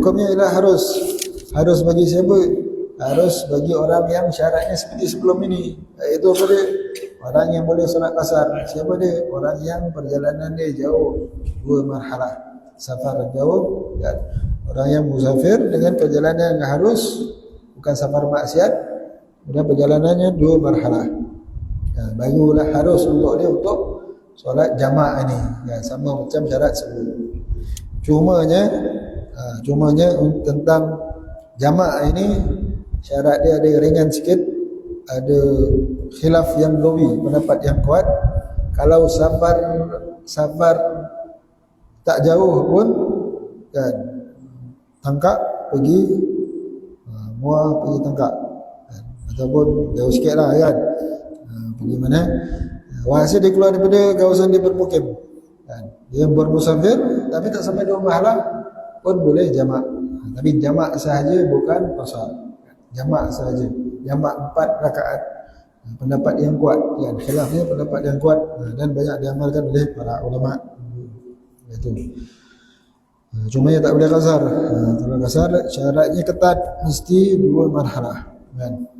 Hukumnya ialah harus harus bagi siapa? Harus bagi orang yang syaratnya seperti sebelum ini. Iaitu apa dia? Orang yang boleh solat kasar. Siapa dia? Orang yang perjalanan dia jauh. Dua marhalah. Safar jauh. Dan orang yang musafir dengan perjalanan yang harus. Bukan safar maksiat. Dan perjalanannya dua marhalah. Ya, barulah harus untuk dia untuk solat jamaah ini. Ya, sama macam syarat sebelum. Cumanya Ha, cumanya tentang jamaah ini syarat dia ada ringan sikit ada khilaf yang lawi pendapat yang kuat kalau safar safar tak jauh pun kan tangkap pergi ha, muah pergi tangkap kan? ataupun jauh sikit lah kan ha, pergi mana Wahasa dia keluar daripada kawasan dia bermukim kan? Dia bermusafir Tapi tak sampai dua mahalah pun boleh jamak. Ha, tapi jamak sahaja bukan pasal. Jamak sahaja. Jamak empat rakaat. Ha, pendapat yang kuat. Ya, khilafnya pendapat yang kuat. Ha, dan banyak diamalkan oleh para ulama. Itu. Cuma yang tak boleh kasar. Kalau kasar syaratnya ketat mesti dua marhalah. Kan?